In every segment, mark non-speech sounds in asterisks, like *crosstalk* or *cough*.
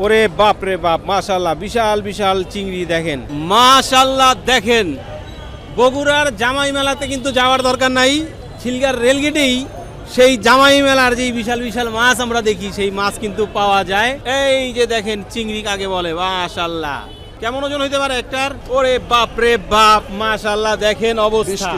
ওরে বাপ রে বাপ মাশাল্লাহ বিশাল বিশাল চিংড়ি দেখেন। মাশাল্লাহ দেখেন বগুড়ার জামাই মেলাতে কিন্তু যাওয়ার দরকার নাই। খিলগার রেলগেটেই সেই জামাই মেলার যেই বিশাল বিশাল মাছ আমরা দেখি সেই মাছ কিন্তু পাওয়া যায়। এই যে দেখেন চিংড়ি কাকে বলে মাশাল্লাহ কেমন ওজন হইতে পারে একটার? ওরে বাপ রে বাপ মাশাল্লাহ দেখেন অবস্থা।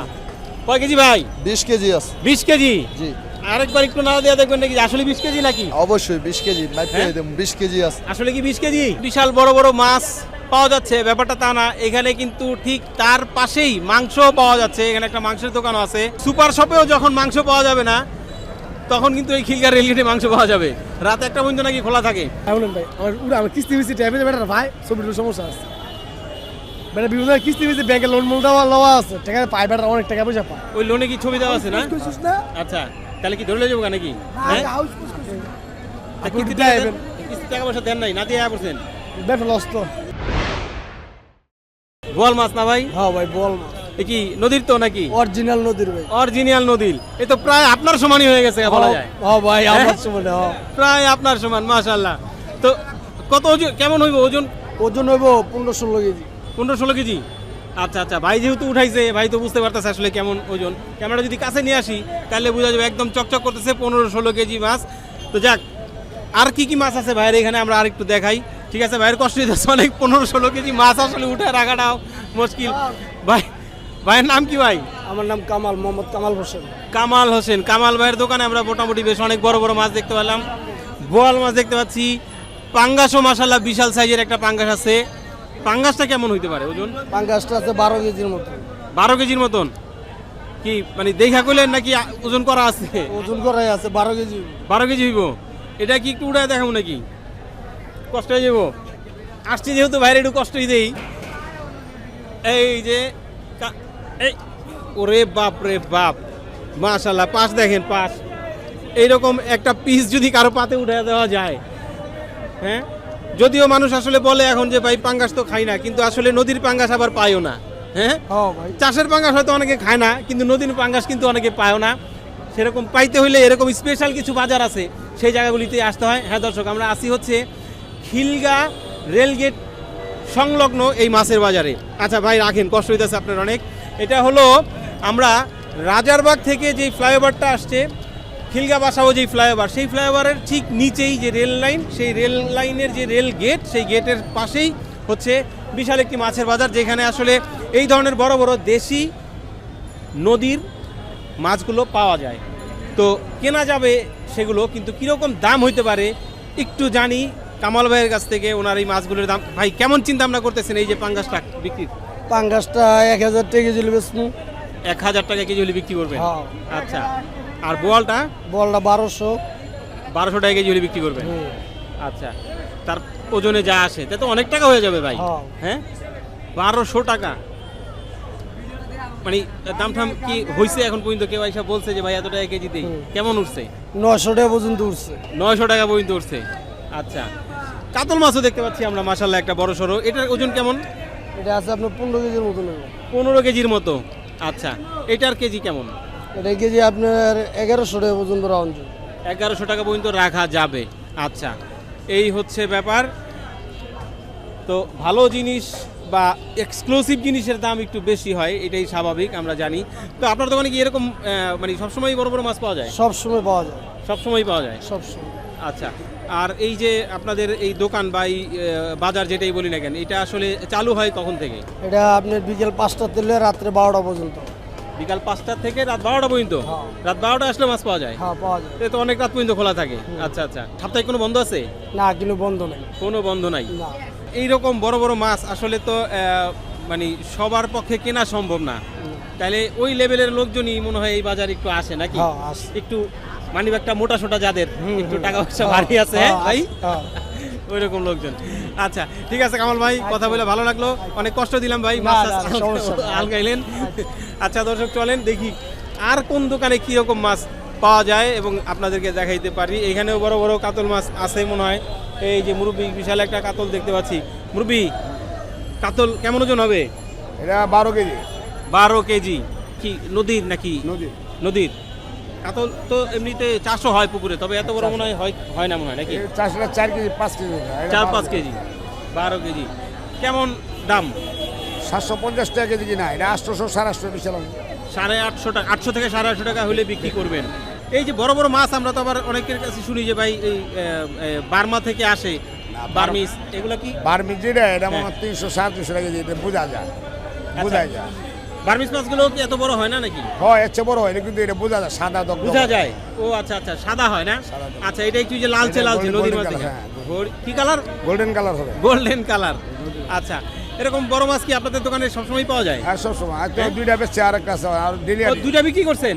কয় কেজি ভাই? বিশ কেজি আছে। বিশ কেজি? জি। আরেকবার একটু না দেওয়া দেখবেন নাকি আসলে বিশ কেজি নাকি? অবশ্যই বিশ কেজি হ্যাঁ? বিশ কেজি আছে। আসলে কি বিশ কেজি? বিশাল বড় বড় মাছ পাওয়া যাচ্ছে ব্যাপারটা তা না। এখানে কিন্তু ঠিক তার পাশেই মাংস পাওয়া যাচ্ছে এখানে একটা মাংসের দোকান আছে। সুপার শপেও যখন মাংস পাওয়া যাবে না তখন কিন্তু এই খিলগার রেলগেটে মাংস পাওয়া যাবে। রাত একটা পর্যন্ত নাকি খোলা থাকে। এমন ভাই আমার উড়া আমার কিস্তি মিস্তি টাইপে বেটার ভাই ছবির সমস্যা আছে। বিভিন্ন কিস্তি মিস্তি ব্যাংকে লোন মোল দেওয়া লওয়া আছে। টাকা পায় বেটার অনেক টাকা পয়সা পায়। ওই লোনে কি ছবি দেওয়া আছে না? আচ্ছা। তাহলে কি ধরে যাব নাকি? হ্যাঁ? তা আপনি কিস্তি টাকা কিস্তি টাকা পয়সা দেন নাই না দিয়ে করছেন। বেটা লস তো। বোয়াল মাছ না ভাই? হ্যাঁ ভাই বল এ কি নদীর তো নাকি? অরিজিনাল নদীর ভাই। অরিজিনাল নদীর। এ তো প্রায় আপনার সমানই হয়ে গেছে বলা যায়। হ্যাঁ ভাই আমার সময় প্রায় আপনার সমান মাশাল্লাহ তো কত ওজন কেমন হইব ওজন? ওজন হইব পনেরো ষোলো কেজি। পনেরো ষোলো কেজি? আচ্ছা আচ্ছা ভাই যেহেতু উঠাইছে ভাই তো বুঝতে পারতেছে আসলে কেমন ওজন। ক্যামেরা যদি কাছে নিয়ে আসি তাহলে বোঝা যাবে একদম চকচক করতেছে পনেরো ষোলো কেজি মাছ। তো যাক আর কি কি মাছ আছে ভাইয়ের এখানে আমরা আর একটু দেখাই। ঠিক আছে ভাইয়ের কষ্ট হইতেছে অনেক পনেরো ষোলো কেজি মাছ আসলে উঠে রাখাটাও মুশকিল। ভাই ভাইয়ের নাম কি ভাই? আমার নাম কামাল মোহাম্মদ কামাল হোসেন। কামাল হোসেন। কামাল ভাইয়ের দোকানে আমরা মোটামুটি বেশ অনেক বড় বড় মাছ দেখতে পেলাম। বোয়াল মাছ দেখতে পাচ্ছি। পাঙ্গাসও মাসাল্লাহ বিশাল সাইজের একটা পাঙ্গাস আছে। পাঙ্গাসটা কেমন হইতে পারে ওজন? পাঙ্গাসটা আছে বারো কেজির মতো। বারো কেজির মতন? কি মানে দেখা কইলেন নাকি ওজন করা আছে? ওজন করাই আছে বারো কেজি। বারো কেজি হইব। এটা কি একটু উড়ায় দেখাবো নাকি? কষ্ট হয়ে যাব। আসছি যেহেতু বাইরে একটু কষ্ট কষ্টই দেই। এই যে এই ওরে বাপ রে বাপ। মাশাল্লাহ পাশ দেখেন পাশ। এইরকম একটা পিস যদি কারও পাতে উঠে দেওয়া যায় হ্যাঁ? যদিও মানুষ আসলে বলে এখন যে ভাই পাঙ্গাস তো খাই না কিন্তু আসলে নদীর পাঙ্গাস আবার পায়ও না হ্যাঁ? হ্যাঁ ভাই। চাষের পাঙ্গাস হয়তো অনেকে খায় না কিন্তু নদীর পাঙ্গাস কিন্তু অনেকে পায়ও না। সেরকম পাইতে হইলে এরকম স্পেশাল কিছু বাজার আছে সেই জায়গাগুলিতে আসতে হয়। হ্যাঁ দর্শক আমরা আসি হচ্ছে খিলগা রেলগেট সংলগ্ন এই মাছের বাজারে। আচ্ছা ভাই রাখেন কষ্ট হইতেছে আপনার অনেক। এটা হলো আমরা রাজারবাগ থেকে যে ফ্লাইওভারটা আসছে খিলগা বাসাও যেই ফ্লাইওভার সেই ফ্লাইওভারের ঠিক নিচেই যে রেল লাইন সেই রেল লাইনের যে রেল গেট সেই গেটের পাশেই হচ্ছে বিশাল একটি মাছের বাজার যেখানে আসলে এই ধরনের বড় বড় দেশি নদীর মাছগুলো পাওয়া যায়। তো কেনা যাবে সেগুলো কিন্তু কীরকম দাম হইতে পারে একটু জানি। কামাল ভাইয়ের কাছ থেকে ওনার এই মাছগুলোর দাম। ভাই কেমন চিন্তা ভাবনা করতেছেন এই যে পাঙ্গাসটা বিক্রির? পাঙ্গাসটা এক হাজার টাকা কেজি এক হাজার টাকা কেজি হলে বিক্রি করবেন? হ্যাঁ। আচ্ছা। আর বোয়ালটা? বলটা বারোশো। বারোশো টাকা কেজি হলে বিক্রি করবে? আচ্ছা। তার ওজনে যা আসে তা তো অনেক টাকা হয়ে যাবে ভাই। হ্যাঁ। হ্যাঁ? বারোশো টাকা। মানে দাম টাম কি হয়েছে এখন পর্যন্ত? কেউ এসে বলছে যে ভাই এত টাকা কেজি দেই। কেমন উঠছে? নশো টাকা পর্যন্ত উঠছে। নয়শো টাকা পর্যন্ত উঠছে। আচ্ছা। কাতল মাছও দেখতে পাচ্ছি আমরা মাসাল্লাহ একটা বড় সড়ো। এটার ওজন কেমন? এটা আছে আপনার পনেরো কেজির মতো পনেরো কেজির মতো। আচ্ছা। এটার কেজি কেমন? এটা কেজি আপনার এগারোশো টাকা পর্যন্ত রাউন্ড এগারোশো টাকা পর্যন্ত রাখা যাবে। আচ্ছা এই হচ্ছে ব্যাপার। তো ভালো জিনিস বা এক্সক্লুসিভ জিনিসের দাম একটু বেশি হয় এটাই স্বাভাবিক আমরা জানি। তো আপনার দোকানে কি এরকম মানে সবসময় বড় বড় মাছ পাওয়া যায়? সব সময় পাওয়া যায়। সবসময় পাওয়া যায়? সব সময় আচ্ছা আর এই যে আপনাদের এই দোকান বা এই বাজার যেটাই বলি না কেন এটা আসলে চালু হয় কখন থেকে? এটা আপনার বিকেল পাঁচটা তেলে রাত্রে বারোটা পর্যন্ত। বিকাল পাঁচটা থেকে রাত বারোটা পর্যন্ত? হ্যাঁ। রাত বারোটা আসলে মাছ পাওয়া যায়? হ্যাঁ পাওয়া যায়। এ তো অনেক রাত পর্যন্ত খোলা থাকে। আচ্ছা আচ্ছা। সাপ্তাহিক কোনো বন্ধ আছে? না কিন্তু বন্ধ নেই। কোনো বন্ধ নাই? এইরকম বড় বড় মাছ আসলে তো আহ, মানে সবার পক্ষে কেনা সম্ভব না। তাহলে ওই লেভেলের লোকজনই মনে হয় এই বাজার একটু আসে নাকি? হ্যাঁ, একটু মানে একটা মোটা সোটা যাদের একটু টাকা পয়সা বাড়ি আছে হ্যাঁ, ভাই? হ্যাঁ। ওই রকম লোকজন। আচ্ছা ঠিক আছে কামাল ভাই কথা বলে ভালো লাগল। অনেক কষ্ট দিলাম ভাই। আলগাইলেন আচ্ছা দর্শক চলেন দেখি আর কোন দোকানে কীরকম মাছ পাওয়া যায় এবং আপনাদেরকে দেখাইতে পারি। এখানেও বড় বড় কাতল মাছ আছে মনে হয়। এই যে মুরব্বী বিশাল একটা কাতল দেখতে পাচ্ছি। মুরব্বী কাতল কেমন ওজন হবে? এটা বারো কেজি। বারো কেজি। কি নদীর নাকি? নদীর। নদীর? কাতল তো এমনিতে চাষও হয় পুকুরে তবে এত বড় মনে হয় হয়- হয় না মনে হয় নাকি? চারশোটা চার কেজি পাঁচ কেজি চার পাঁচ কেজি। বারো কেজি। কেমন দাম? সাতশো পঞ্চাশ টাকা কেজি কিনা এটা আটশোশো সাড়ে আটশো বিশাল সাড়ে আটশো টাকা আটশো থেকে সাড়ে আটশো টাকা হলে বিক্রি করবেন। এই যে বড় বড় মাছ আমরা তো আবার অনেকের কাছে শুনি যে ভাই এই বার্মা থেকে আসে বার্মিস এগুলো কি? বার্মি যেটা এটা হ্যাঁ। আমার তিনশো সাড়ে তিনশো টাকা এটা বোঝা যায় বোঝা যায়। বার্মিস মাছগুলো কি এত বড় হয় না নাকি? হয় চেয়ে বড় হয় কিন্তু এটা বোঝা যায় সাদা দগ বোঝা যায়। ও আচ্ছা আচ্ছা সাদা হয় না? আচ্ছা এটা একটু যে লালচে লালচে নদীর মাছ হ্যাঁ, কি কালার গোল্ডেন কালার হবে। গোল্ডেন কালার আচ্ছা এরকম বড় মাছ কি আপনাদের দোকানে সবসময় পাওয়া যায়? আর সবসময়। আর তো দুইটা বেশি আর একটা আছে আর ডেলি ও, দুইটা বিক্রি করছেন?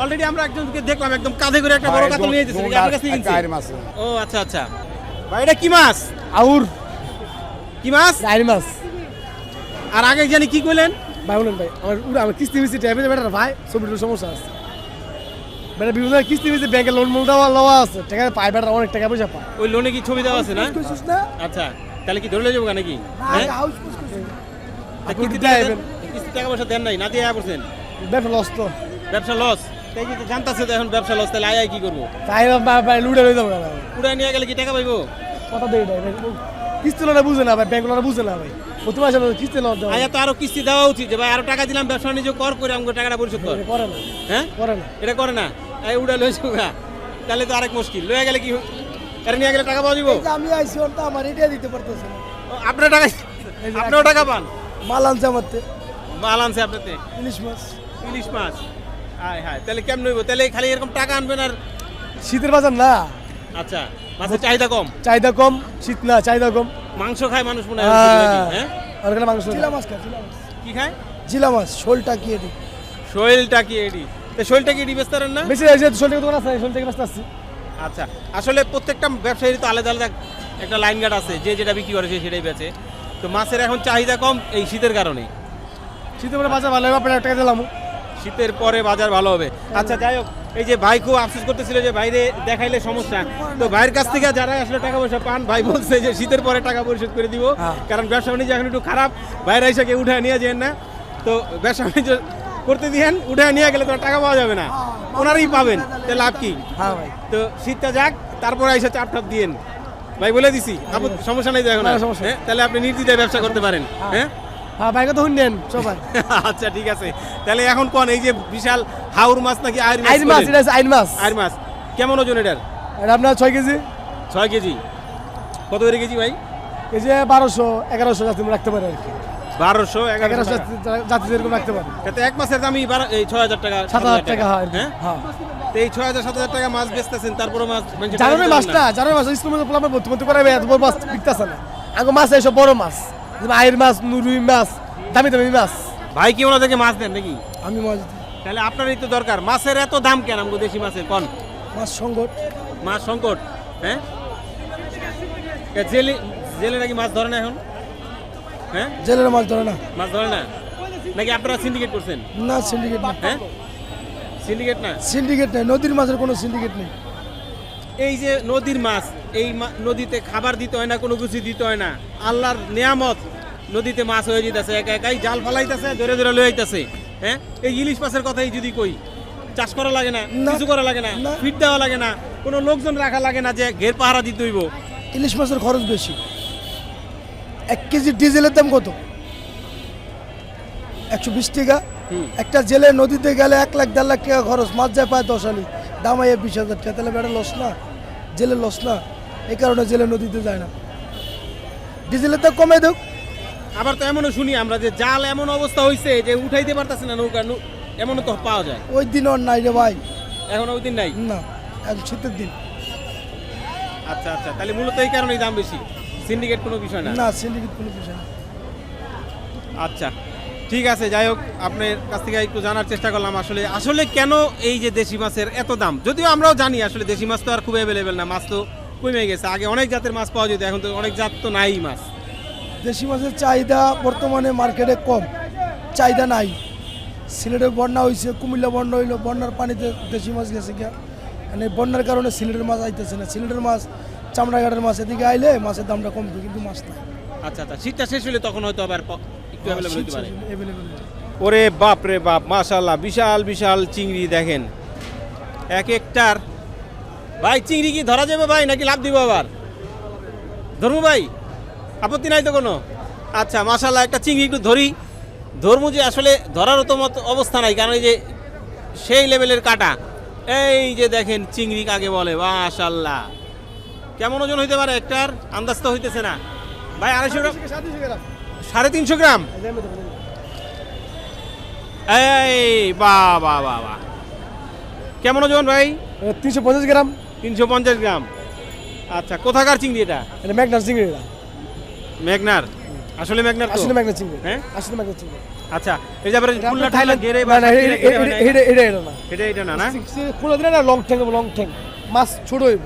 অলরেডি আমরা একজনকে দেখলাম একদম কাঁধে করে একটা বড় কাতল নিয়ে যেতেছে আপনার কাছে কিনছে মাছ ও আচ্ছা আচ্ছা। ভাই এটা কি মাছ? আউর। কি মাছ? আইন মাছ। আর আগে জানি কি কইলেন? ভাই বলেন ভাই আমার উড়ে আমার কিস্তি মিস্তি টাইপের বেটার ভাই ছবিটার সমস্যা আছে। বেটা বিভিন্ন কিস্তি মিস্তি ব্যাংকে লোন মোল দেওয়া লওয়া আছে। টাকা পায় বেটার অনেক টাকা পয়সা পায়। ওই লোনে কি ছবি দেওয়া আছে না? আচ্ছা তাহলে কি ধরে যাব নাকি? হ্যাঁ? কিস্তি টাকা কিস্তি টাকা পয়সা দেন নাই না দিয়ে করছেন? ব্যবসা লস তো। ব্যবসা লস তাই কিন্তু জানতাছে তো এখন ব্যবসা লস তাহলে আয় কি করব? তাই লই যাব নিয়ে গেলে কি টাকা পাইবো? না ভাই কিস্তি লোনা বুঝে না ভাই ব্যাংক লোনা বুঝে না ভাই। প্রতি মাসে কিস্তি লোন দেওয়া আয়া তো আরও কিস্তি দেওয়া উচিত যে ভাই আরও টাকা দিলাম ব্যবসা বাণিজ্য কর করে আমাকে টাকাটা পরিশোধ কর। করে না। হ্যাঁ? করে না। এটা করে না? এই উড়া লইছো তাহলে তো আরেক মুশকিল। লয়ে গেলে কি এটা নিয়ে গেলে টাকা পাওয়া যাব আমি আইসি ওর তো আমার এটা দিতে পারতেছে না। আপনার টাকা আপনিও টাকা পান? মাল আনছে আমারতে মাল আনছে আপনাতে? ইলিশ মাছ। ইলিশ মাছ? হায় হায় তাহলে কেমন হইব? তাহলে খালি এরকম টাকা আনবেন আর শীতের বাজার না। আচ্ছা। মাছের চাহিদা কম? চাহিদা কম শীত না চাহিদা কম। মাংস খায় মানুষ মনে হয় বেশি হ্যাঁ? আর ওখানে মাংস জিলা মাছ খায় জিলা মাছ। কি খায়? জিলা মাছ শোলটা কি এটি? শৈলটা কি এডি তো শৈলটা কি এডি বেচতে পারেন না? বেশি হয়েছে শোল থেকে দোকান আছে শোল থেকে ব্যস্ত আচ্ছা আসলে প্রত্যেকটা ব্যবসায়ীর তো আলাদা আলাদা একটা লাইন গার্ড আছে যে যেটা বিক্রি করে সে সেটাই বেচে। তো মাছের এখন চাহিদা কম এই শীতের কারণে। শীতের পরে বাজার ভালো হবে আপনার টাকা দিলাম শীতের পরে বাজার ভালো হবে। আচ্ছা যাই হোক এই যে ভাই খুব আফসোস করতেছিল যে বাইরে দেখাইলে সমস্যা। তো ভাইয়ের কাছ থেকে যারা আসলে টাকা পয়সা পান ভাই বলছে যে শীতের পরে টাকা পরিশোধ করে দিব। হ্যাঁ। কারণ ব্যবসা বাণিজ্য এখন একটু খারাপ বাইরে এসে কেউ উঠে নিয়ে যান না। তো ব্যবসা বাণিজ্য করতে দিয়েন উঠে নিয়ে গেলে তো টাকা পাওয়া যাবে না। ওনারই পাবেন তো লাভ কি? হ্যাঁ তো শীতটা যাক তারপরে এসে চাপ টাপ দিয়েন। ভাই বলে দিছি সমস্যা নেই আর। না, সমস্যা হ্যাঁ? তাহলে আপনি নির্দ্বিধায় ব্যবসা করতে পারেন। হ্যাঁ? হ্যাঁ শুনলেন সবাই। *laughs* আচ্ছা ঠিক আছে। তাহলে এখন কোন এই যে বিশাল হাউর মাছ নাকি আইর মাছ এটা মাছ। আইর মাছ। কেমন ওজন এটার? এটা আপনার ছয় কেজি। ছয় কেজি। কত করে কেজি ভাই? কেজি বারোশো এগারোশো রাখতে পারে আর কি। বারোশো এগারোশো যেরকম রাখতে পারে। তাতে এক মাসের দামই এই ছয় হাজার টাকা সাত হাজার টাকা হয় হ্যাঁ? হ্যাঁ। এই ছয় হাজার সাত হাজার টাকা মাছ বেচতেছেন তারপরে মাছ জানুয়ারি মাছটা। জানুয়ারি মাছ স্কুল মধ্যে পোলাপে ভর্তি এত বড় মাছ বিকতেছে না। আগে মাছ এইসব বড় মাছ। আইর মাছ নুরুই মাছ দামি দামি মাছ। ভাই কি ওনাদেরকে মাছ দেন নাকি? আমি মাছ দিই। তাহলে আপনারই তো দরকার। মাছের এত দাম কেন আমাকে দেশি মাছের? কোন? মাছ সংকট। মাছ সংকট হ্যাঁ? এ জেলে জেলে নাকি মাছ ধরে না এখন? হ্যাঁ? জেলের মাছ ধরে না। মাছ ধরে না? নাকি আপনারা সিন্ডিকেট করছেন? না সিন্ডিকেট না। হ্যাঁ? সিন্ডিকেট না? সিন্ডিকেট নেই নদীর মাছের কোনো সিন্ডিকেট নেই। এই যে নদীর মাছ এই নদীতে খাবার দিতে হয় না কোনো কিছু দিতে হয় না। আল্লাহর নিয়ামত নদীতে মাছ হয়ে যেতেছে একা একাই জাল ফালাইতেছে ধরে ধরে লয়ে আইতাছে। হ্যাঁ? এই ইলিশ মাছের কথাই যদি কই চাষ করা লাগে না। কিছু করা লাগে না না। ফিট দেওয়া লাগে না কোনো লোকজন রাখা লাগে না যে ঘের পাহারা দিতে হইব। ইলিশ মাছের খরচ বেশি। এক কেজি ডিজেলের দাম কত? একশো বিশ টাকা। একটা জেলে নদীতে গেলে এক লাখ দেড় লাখ টাকা খরচ মাছ যায় পায় দশ আলি। দাম আইয়া বিশ হাজার টাকা তাহলে বেড়া লস না? জেলে লস না এই কারণে জেলে নদীতে যায় না। ডিজেলের দাম কমে দেখ আবার তো এমনও শুনি আমরা যে জাল এমন অবস্থা হয়েছে যে উঠাইতে পারতেছে না নৌকা এমনও তো পাওয়া যায়। ওই দিন আর নাই রে ভাই। এখন ওই দিন নাই? না এখন শীতের দিন। আচ্ছা আচ্ছা তাহলে মূলত এই কারণেই দাম বেশি। সিন্ডিকেট কোনো বিষয় না? না সিন্ডিকেট কোনো বিষয় না। আচ্ছা। ঠিক আছে যাই হোক আপনার কাছ থেকে একটু জানার চেষ্টা করলাম। আসলে আসলে কেন এই যে দেশি মাছের এত দাম? যদিও আমরাও জানি আসলে দেশি মাছ তো আর খুব অ্যাভেলেবেল না মাছ তো কমে গেছে। আগে অনেক জাতের মাছ পাওয়া যেত এখন তো অনেক জাত তো নাই মাছ। দেশি মাছের চাহিদা বর্তমানে মার্কেটে কম। চাহিদা নাই। সিলেটে বন্যা হয়েছে কুমিল্লা বন্যা হইল বন্যার পানিতে দেশি মাছ গেছে গিয়া। মানে বন্যার কারণে সিলেটের মাছ আইতেছে না। সিলেটের মাছ চামড়াঘাটের মাছ এদিকে আইলে মাছের দামটা কমবে কিন্তু মাছ না আচ্ছা আচ্ছা শীতটা শেষ হলে তখন হয়তো আবার একটু অ্যাভেলেবেল হতে পারে। ওরে বাপ রে বাপ মাশাল্লাহ বিশাল বিশাল চিংড়ি দেখেন। এক একটার। ভাই চিংড়ি কি ধরা যাবে ভাই নাকি লাভ দিব আবার? ধরবো ভাই আপত্তি নাই তো কোনো? আচ্ছা মাশাল্লাহ একটা চিংড়ি একটু ধরি। ধরবো যে আসলে ধরারও তো মতো অবস্থা নাই কারণ এই যে সেই লেভেলের কাটা। এই যে দেখেন চিংড়ি কাকে বলে মাশাল্লাহ কেমন ওজন হইতে পারে একটার? আন্দাজ তো হইতেছে না। ভাই আড়াইশো গ্রাম সাড়ে তিনশো গ্রাম? এই বা বা বা বা। কেমন ওজন ভাই? তিনশো পঞ্চাশ গ্রাম। তিনশো পঞ্চাশ গ্রাম। আচ্ছা কোথাকার চিংড়ি এটা? এটা ম্যাগনার চিংড়ি এটা। মেঘনার আসলে তো। আসলে ম্যাগনার চিংড়ি। হ্যাঁ? আসলে ম্যাগনার চিংড়ি। আচ্ছা এই যে আবার খুলনা ঠাইলা গেরে না না এটা এটা না। এটা এটা না না? দিলে না লং ঠ্যাং লং ঠ্যাং। মাছ ছোট হইব।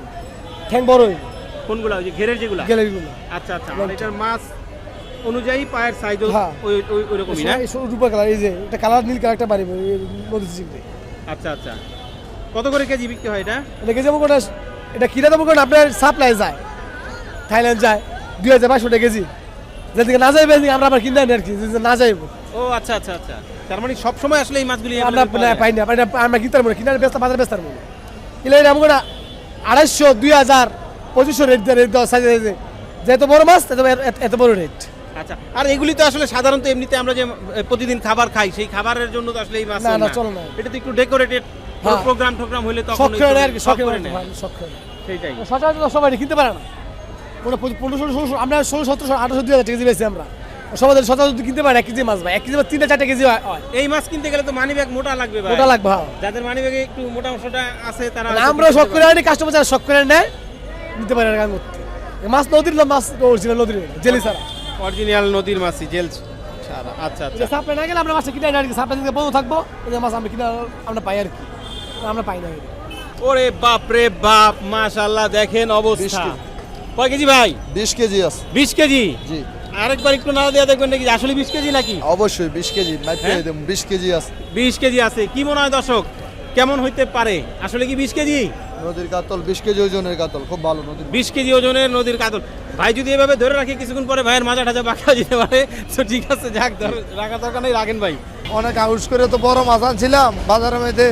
ঠ্যাং বড় হইব। কোনগুলা? ওই যে ঘেরের যেগুলা? গ্যালারিগুলো আচ্ছা আচ্ছা আর এটার মাছ অনুযায়ী পায়ের সাইজও হ্যাঁ। ওই ওই ওইরকমই না? রূপা কালার এই যে এটা কালার নীল কালারটা বাড়িব নদী চিংড়ি আচ্ছা আচ্ছা। কত করে কেজি বিক্রি হয় এটা? এটা কেজি কোনটা এটা কিনা দেবো কোন আপনার সাপ্লাই যায়। থাইল্যান্ড যায়। দুই হাজার পাঁচশো টাকা কেজি। যেদিকে না যাইবে আমরা আবার কিনে আনি আর কি। না যাইব ও আচ্ছা আচ্ছা আচ্ছা। তার মানে সব সময় আসলে এই মাছগুলি আমরা? পাই না আমরা কিনতে পারব না। ব্যস্ত বাজারে ব্যস্ত পারব এলে এটা আমাকে আড়াইশো দুই হাজার। পঁচিশশো রেট রেট দেওয়া সাইজ যেত বড় মাছ এত- এত বড় রেট আচ্ছা আর এগুলি তো আসলে সাধারণত এমনিতে আমরা যে প্রতিদিন খাবার খাই সেই খাবারের জন্য তো আসলে এই মাছ না, না, না। চলে না। এটা তো একটু ডেকোরেটেড হ্যাঁ। প্রোগ্রাম টোগ্রাম হলে তখন আর কি সেইটাই। সচরাচর সবাই কিনতে পারে না। কোনো পঁচিশ- পনেরো ষোলো ষোলো আমরা ষোলো সতেরোশো আঠারোশো দুই হাজার কেজি বেশি আমরা। সবাই সচরাচর কিনতে পারে এক কেজি মাছ ভাই। এক কেজি মাছ তিনটা চারটে কেজি হয়। এই মাছ কিনতে গেলে তো মানি ব্যাগ মোটা লাগবে ভাই। ওটা লাগবে হ্যাঁ। যাদের মানি ব্যাগে একটু মোটা অংশটা আছে তারা আমরা শখ করে। আনি কাস্টমার যারা শখ করে নেয় নিতে পারে না গান করতে মাছ নদীর মাছ অরিজিনাল নদীর। জেলি ছাড়া। অরিজিনাল নদীর মাছই জেল ছাড়া। আচ্ছা আচ্ছা। সাপ্লাই না গেলে আমরা মাছ কিনে আনি আর কি। সাপ্লাই দিকে বন্ধ থাকব এই মাছ আমরা কিনে আমরা পাই আর কি। আমরা পাই না কি। ওরে বাপ রে বাপ মাশাআল্লাহ দেখেন অবস্থা। কয় কেজি ভাই? বিশ কেজি আছে। বিশ কেজি? জি। আরেকবার একটু না দেওয়া দেখবেন নাকি আসলে বিশ কেজি নাকি? অবশ্যই বিশ কেজি মাইপে হ্যাঁ? দেবো বিশ কেজি আছে। বিশ কেজি আছে। কি মনে হয় দর্শক কেমন হইতে পারে? আসলে কি বিশ কেজি? নদীর কাতল বিশ কেজি ওজনের কাতল খুব ভালো নদীর বিশ কেজি ওজনের নদীর কাতল। ভাই যদি এভাবে ধরে রাখি কিছুক্ষণ পরে ভাইয়ের মাজা টাজা বাঁকা যেতে পারে। তো ঠিক আছে যাক ধর রাখা দরকার নেই রাখেন ভাই। অনেক আউস করে তো বড় মাছ আনছিলাম বাজারের মধ্যে।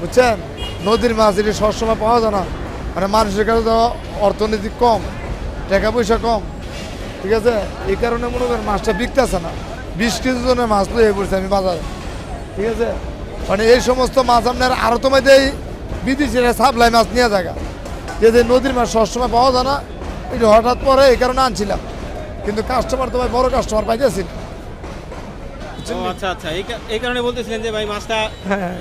বুঝছেন? নদীর মাছ এটি সবসময় পাওয়া যায় না। মানে মানুষের কাছে তো অর্থনীতি কম টাকা পয়সা কম। ঠিক আছে? এই কারণে মনে করেন মাছটা বিকতেছে না। বিশ কেজি জনের মাছ লয়ে পড়ছে আমি বাজারে। ঠিক আছে? মানে এই সমস্ত মাছ আপনার আরও তো বিদেশিরা সাপ্লাই মাছ নিয়ে জায়গা যে নদীর মাছ সবসময় পাওয়া যায় না এটা হঠাৎ পরে এই কারণে আনছিলাম। কিন্তু কাস্টমার তো ভাই বড় কাস্টমার পাইতেছি। আচ্ছা আচ্ছা এই কারণে বলতেছিলেন যে ভাই মাছটা হ্যাঁ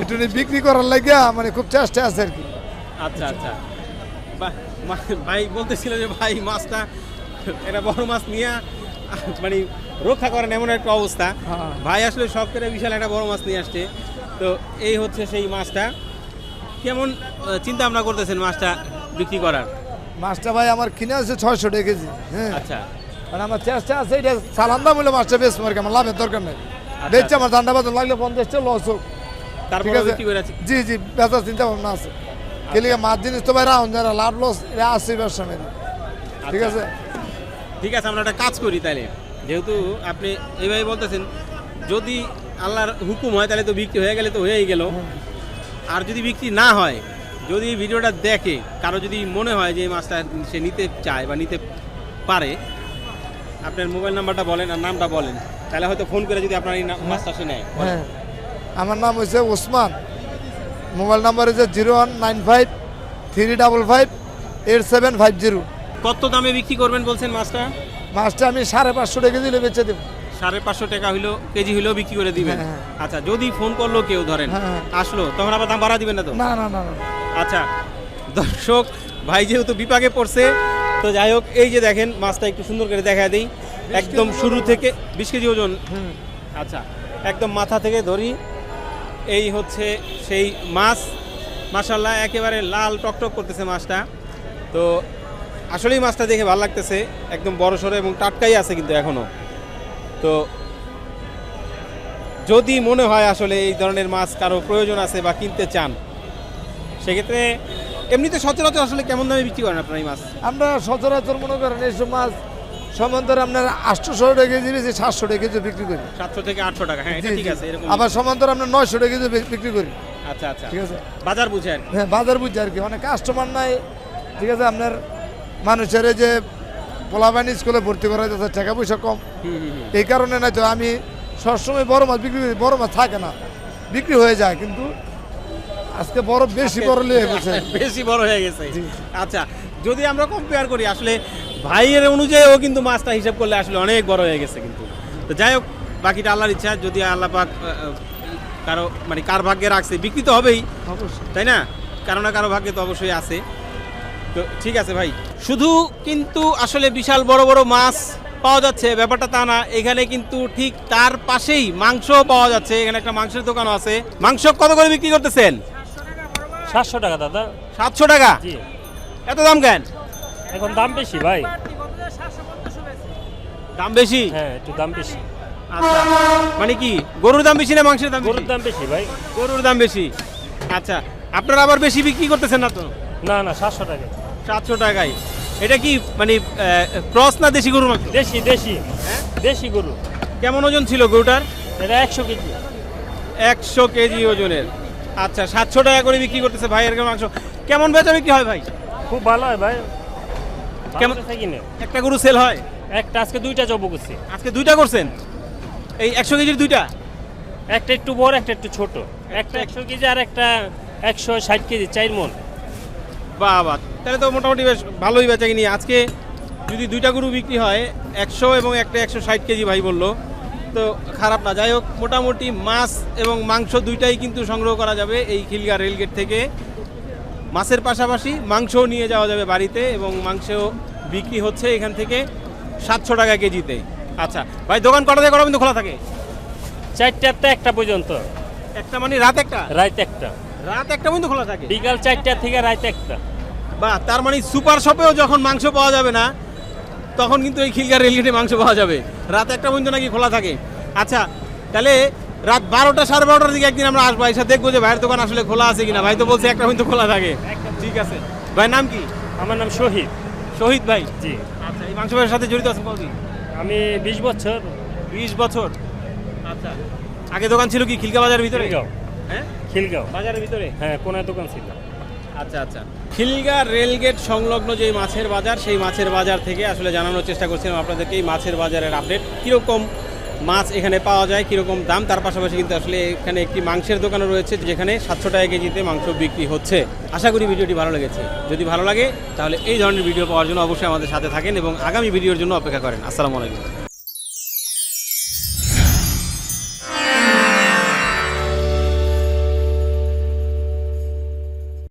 একটু বিক্রি করার লাগিয়া মানে খুব চেষ্টা আছে আর কি। আচ্ছা আচ্ছা। ভাই বলতেছিল যে ভাই মাছটা এটা বড় মাছ নিয়ে মানে রক্ষা করেন এমন একটা অবস্থা। হ্যাঁ। ভাই আসলে শখ করে বিশাল একটা বড় মাছ নিয়ে আসছে। তো এই হচ্ছে সেই মাছটা। কেমন চিন্তা ভাবনা করতেছেন মাছটা বিক্রি করার? মাছটা ভাই আমার কিনে আছে ছয়শো টাকা কেজি হ্যাঁ। আচ্ছা। মানে আমার চেষ্টা আছে এটা সালান দাম হলে মাছটা বেশ মার্কে আমার লাভের দরকার নেই। বেচছে আমার ঠান্ডা বাদন লাগলে পঞ্চাশটা লস হোক। ঠিক আছে? করে আছে জি জি বেচার চিন্তা ভাবনা আছে কেলিকে মাছ জিনিস তো ভাই রাউন্ড যারা লাভ লস এটা আছে ব্যবসা ঠিক আচ্ছা। আছে? ঠিক আছে আমরা একটা কাজ করি তাহলে। যেহেতু আপনি এইভাবে বলতেছেন যদি আল্লাহর হুকুম হয় তাহলে তো বিক্রি হয়ে গেলে তো হয়েই গেল। আর যদি বিক্রি না হয় যদি ভিডিওটা দেখে কারও যদি মনে হয় যে এই মাছটা সে নিতে চায় বা নিতে পারে আপনার মোবাইল নাম্বারটা বলেন আর নামটা বলেন। তাহলে হয়তো ফোন করে যদি আপনার এই মাছটা সে নেয়। হ্যাঁ। আমার নাম হচ্ছে ওসমান। মোবাইল নাম্বার হচ্ছে zero one nine five three double five eight seven five zero. কত দামে বিক্রি করবেন বলছেন মাছটা? মাছটা আমি সাড়ে পাঁচশো টাকা দিলে বেচে দেবো। সাড়ে পাঁচশো টাকা হইল কেজি হইলেও বিক্রি করে দিবেন। হ্যাঁ, আচ্ছা যদি ফোন করল কেউ ধরেন হ্যাঁ, হ্যাঁ। আসলো তখন আবার দাম বাড়া দিবেন না তো? না না না আচ্ছা দর্শক ভাই যেহেতু বিপাকে পড়ছে তো যাই হোক এই যে দেখেন মাছটা একটু সুন্দর করে দেখা দিই। একদম শুরু থেকে বিশ কেজি ওজন। আচ্ছা একদম মাথা থেকে ধরি। এই হচ্ছে সেই মাছ। মাশাল্লাহ একেবারে লাল টকটক করতেছে মাছটা। তো আসলেই মাছটা দেখে ভালো লাগতেছে। একদম বড় সড়ো এবং টাটকাই আছে কিন্তু এখনও তো যদি মনে হয় আসলে এই ধরনের মাছ কারও প্রয়োজন আছে বা কিনতে চান সেক্ষেত্রে এমনিতে সচরাচর আসলে কেমন দামে বিক্রি করেন আপনার এই মাছ? আমরা সচরাচর মনে করেন এইসব মাছ সমান্তর আপনার আটশোশো টাকা কেজি বেশি সাতশো টাকা কেজি বিক্রি করি। সাতশো থেকে আটশো টাকা হ্যাঁ ঠিক আছে এরকম আবার সমান্তর আমরা নয়শো টাকা কেজি বিক্রি করি। আচ্ছা আচ্ছা। ঠিক আছে? বাজার বুঝে আর। হ্যাঁ বাজার বুঝছে আর কি। মানে কাস্টমার নাই ঠিক আছে? আপনার মানুষের যে পোলাবাইন স্কুলে ভর্তি করা যাচ্ছে টাকা পয়সা কম। এই কারণে না তো আমি সবসময় বড় মাছ বিক্রি করি বড় মাছ থাকে না বিক্রি হয়ে যায় কিন্তু আজকে বড় বেশি বড় লিয়ে গেছে। *laughs* বেশি বড় হয়ে গেছে। আচ্ছা যদি আমরা কম্পেয়ার করি আসলে ভাইয়ের অনুযায়ী ও কিন্তু মাছটা হিসাব করলে আসলে অনেক বড় হয়ে গেছে কিন্তু। তো যাই হোক বাকিটা আল্লাহর ইচ্ছা যদি আল্লাহ পাক কারও মানে কার ভাগ্যে রাখছে বিক্রি তো হবেই। তাই না? কারও না কারও ভাগ্যে তো অবশ্যই আছে। তো ঠিক আছে ভাই। শুধু কিন্তু আসলে বিশাল বড় বড় মাছ পাওয়া যাচ্ছে ব্যাপারটা তা না। এখানে কিন্তু ঠিক তার পাশেই মাংস পাওয়া যাচ্ছে। এখানে একটা মাংসের দোকানও আছে। মাংস কত করে বিক্রি করতেছেন? সাতশো টাকা দাদা। সাতশো টাকা? এত দাম কেন? এখন দাম বেশি ভাই। দাম বেশি? হ্যাঁ একটু দাম বেশি। আচ্ছা। মানে কি গরুর দাম বেশি না মাংসের দাম গরুর দাম বেশি ভাই। গরুর দাম বেশি। আচ্ছা। আপনারা আবার বেশি বিক্রি করতেছেন না তো? না না সাতশো টাকা। সাতশো টাকায়। এটা কি মানে ক্রস না দেশি গরুর মাংস? দেশি দেশি। দেশি গরু। কেমন ওজন ছিল গরুটার? এটা একশো কেজি। একশো কেজি ওজনের। আচ্ছা সাতশো টাকা করে বিক্রি করতেছে ভাই এরকম মাংস। কেমন বেচা বিক্রি হয় ভাই? খুব ভালো হয় ভাই। কেমন- কেমন থাকি না একটা গরু সেল হয়? একটা আজকে দুইটা জব করছি। আজকে দুইটা করছেন? এই একশো কেজির দুইটা? একটা একটু বড় একটা একটু ছোট। একটা একশো কেজি আর একটা একশো ষাট কেজি চার মন। বাহ বাহ। তাহলে তো মোটামুটি বেশ ভালোই বেচা কিনি। আজকে যদি দুইটা গরু বিক্রি হয় একশো এবং একটা একশো ষাট কেজি ভাই বলল তো খারাপ না। যাই হোক মোটামুটি মাছ এবং মাংস দুইটাই কিন্তু সংগ্রহ করা যাবে এই খিলগা রেলগেট থেকে। মাছের পাশাপাশি মাংসও নিয়ে যাওয়া যাবে বাড়িতে এবং মাংসও বিক্রি হচ্ছে এখান থেকে সাতশো টাকা কেজিতে। আচ্ছা ভাই দোকান কটা থেকে কটা পর্যন্ত খোলা থাকে? চারটাতে একটা পর্যন্ত। একটা মানে রাত একটা? রাত একটা। রাত একটা পর্যন্ত খোলা থাকে। বিকাল চারটা থেকে রাত একটা। বাহ তার মানে সুপার শপেও যখন মাংস পাওয়া যাবে না তখন কিন্তু এই খিলগার রেলগেটে মাংস পাওয়া যাবে। রাত একটা পর্যন্ত নাকি খোলা থাকে। আচ্ছা তাহলে রাত বারোটা সাড়ে বারোটার দিকে একদিন আমরা আসব এসে দেখব যে ভাইয়ের দোকান আসলে খোলা আছে কিনা। ভাই তো বলছে একটা পর্যন্ত খোলা থাকে। ঠিক আছে। ভাই নাম কি? আমার নাম শহীদ। শহীদ ভাই? জি। আচ্ছা এই মাংস ব্যবসার সাথে জড়িত আছেন কতদিন? আমি বিশ বছর। বিশ বছর। আচ্ছা। আগে দোকান ছিল কি খিলগা বাজারের ভিতরে? হ্যাঁ? খিলগাঁও। বাজারের ভিতরে? হ্যাঁ কোনায় দোকান ছিল। আচ্ছা আচ্ছা। খিলগা রেলগেট সংলগ্ন যে মাছের বাজার সেই মাছের বাজার থেকে আসলে জানানোর চেষ্টা করছিলাম আপনাদেরকে এই মাছের বাজারের আপডেট কীরকম মাছ এখানে পাওয়া যায় কীরকম দাম তার পাশাপাশি কিন্তু আসলে এখানে একটি মাংসের দোকানও রয়েছে যেখানে সাতশো টাকা কেজিতে মাংস বিক্রি হচ্ছে। আশা করি ভিডিওটি ভালো লেগেছে। যদি ভালো লাগে তাহলে এই ধরনের ভিডিও পাওয়ার জন্য অবশ্যই আমাদের সাথে থাকেন এবং আগামী ভিডিওর জন্য অপেক্ষা করেন। আসসালামু আলাইকুম।